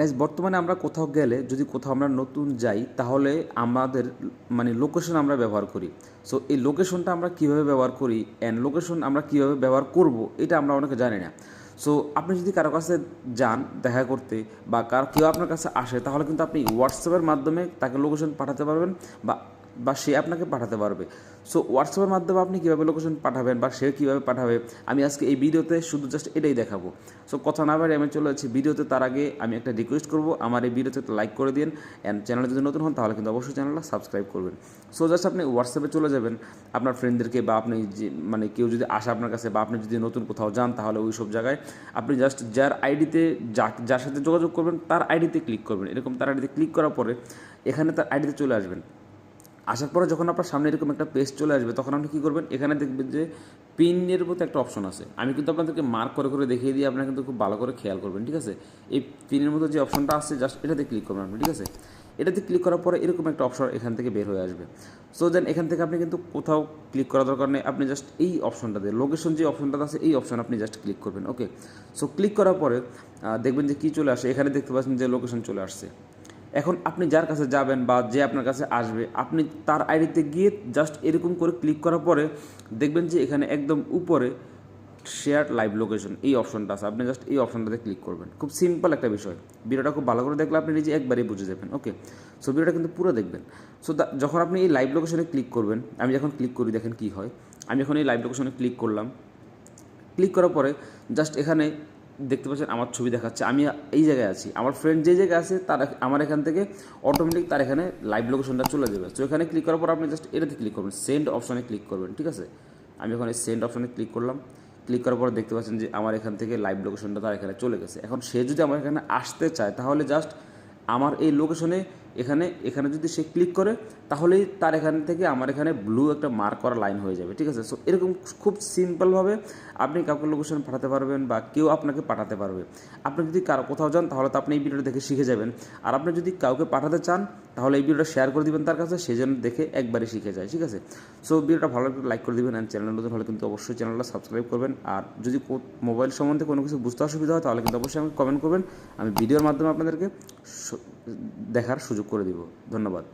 Guys বর্তমানে আমরা কোথাও গেলে, যদি কোথাও আমরা নতুন যাই, তাহলে আমাদের মানে লোকেশন আমরা ব্যবহার করি। সো এই লোকেশনটা আমরা কীভাবে ব্যবহার করি অ্যান্ড লোকেশন আমরা কীভাবে ব্যবহার করব, এটা আমরা অনেকে জানি না। সো আপনি যদি কারও কাছে যান দেখা করতে, বা কার কেউ আপনার কাছে আসে, তাহলে কিন্তু আপনি হোয়াটসঅ্যাপের মাধ্যমে তাকে লোকেশন পাঠাতে পারবেন, বা বা সে আপনাকে পাঠাতে পারবে। সো হোয়াটসঅ্যাপের মাধ্যমে আপনি কীভাবে লোকেশন পাঠাবেন বা সে কীভাবে পাঠাবে, আমি আজকে এই ভিডিওতে শুধু জাস্ট এটাই দেখাবো। সো কথা না বাড়ি আমি চলে যাচ্ছি। ভিডিওতে তার আগে আমি একটা রিকোয়েস্ট করব, আমার এই ভিডিওতে একটা লাইক করে দিন অ্যান্ড চ্যানেলে যদি নতুন হন, তাহলে কিন্তু অবশ্যই চ্যানেলটা সাবস্ক্রাইব করবেন। সো জাস্ট আপনি হোয়াটসঅ্যাপে চলে যাবেন। আপনার ফ্রেন্ডদেরকে বা আপনি যে মানে কেউ যদি আসে আপনার কাছে বা আপনি যদি নতুন কোথাও যান, তাহলে ওই সব জায়গায় আপনি জাস্ট যার আইডিতে যার সাথে যোগাযোগ করবেন, তার আইডিতে ক্লিক করবেন। এরকম তার আইডিতে ক্লিক করার পরে এখানে তার আইডিতে চলে আসবেন। আসার পরে যখন আপনার সামনে এরকম একটা পেজ চলে আসবে, তখন আপনি কী করবেন? এখানে দেখবেন যে পিনের মতো একটা অপশন আছে। আমি কিন্তু আপনাদেরকে মার্ক করে করে দেখিয়ে দিয়ে আপনারা কিন্তু খুব ভালো করে খেয়াল করবেন, ঠিক আছে? এই পিনের মতো যে অপশনটা আছে জাস্ট এটাতে ক্লিক করবেন আপনি, ঠিক আছে? এটাতে ক্লিক করার পরে এরকম একটা অপশন এখান থেকে বের হয়ে আসবে। সো দেন এখান থেকে আপনি কিন্তু কোথাও ক্লিক করার দরকার নেই, আপনি জাস্ট এই অপশনটাতে লোকেশন যে অপশনটা আছে, এই অপশন আপনি জাস্ট ক্লিক করবেন ওকে সো ক্লিক করার পরে দেখবেন যে কী চলে আসে, এখানে দেখতে পাচ্ছেন যে লোকেশন চলে আসছে। এখন আপনি যার কাছে যাবেন বা যে আপনার কাছে আসবে, আপনি তার আইডিতে গিয়ে জাস্ট এরকম করে ক্লিক করার পরে দেখবেন যে এখানে একদম উপরে শেয়ার লাইভ লোকেশন এই অপশনটা আছে। আপনি জাস্ট এই অপশনটাতে ক্লিক করবেন। খুব সিম্পল একটা বিষয়। ভিডিওটা খুব ভালো করে দেখলে আপনি নিজে একবারেই বুঝে যাবেন। ওকে সো ভিডিওটা কিন্তু পুরো দেখবেন। সো যখন আপনি এই লাইভ লোকেশনে ক্লিক করবেন, আমি যখন ক্লিক করি, দেখেন কি হয়? আমি যখন এই লাইভ লোকেশনে ক্লিক করলাম ক্লিক করার পরে জাস্ট এখানে দেখতে পাচ্ছেন আমার ছবি দেখাচ্ছে। আমি এই জায়গায় আছি। আমার ফ্রেন্ড যে জায়গায় আছে, তার আমার এখান থেকে অটোমেটিক তার এখানে লাইভ লোকেশনটা চলে যাবে। তো এখানে ক্লিক করার পর আপনি জাস্ট এটাতে ক্লিক করবেন। সেন্ড অপশনে ক্লিক করবেন, ঠিক আছে? আমি এই সেন্ড অপশনে ক্লিক করলাম। ক্লিক করার পর দেখতে পাচ্ছেন যে আমার এখান থেকে লাইভ লোকেশনটা তার এখানে চলে গেছে। এখন সে যদি আমার এখানে আসতে চায়, তাহলে জাস্ট আমার এই লোকেশনে এখানে এখানে যদি সে ক্লিক করে, তাহলেই তার এখান থেকে আমার এখানে ব্লু একটা মার্ক করা লাইন হয়ে যাবে, ঠিক আছে? সো এরকম খুব সিম্পলভাবে আপনি কাউকে লোকেশন পাঠাতে পারবেন বা কেউ আপনাকে পাঠাতে পারবে। আপনি যদি কারও কোথাও যান, তাহলে তো আপনি এই ভিডিওটা দেখে শিখে যাবেন। আর আপনি যদি কাউকে পাঠাতে চান, তাহলে এই ভিডিওটা শেয়ার করে দিবেন তার কাছে, সে যেন দেখে একবারে শিখে যায়, ঠিক আছে? সো ভিডিওটা ভালো লাগলে লাইক করে দিবেন অ্যান্ড চ্যানেল নতুন হলে কিন্তু অবশ্যই চ্যানেলটা সাবস্ক্রাইব করবেন। আর যদি মোবাইল সম্বন্ধে কোনো কিছু বুঝতে অসুবিধা হয়, তাহলে কিন্তু অবশ্যই আমাকে কমেন্ট করবেন। আমি ভিডিওর মাধ্যমে আপনাদেরকে দেখার সুযোগ করে দিব। ধন্যবাদ।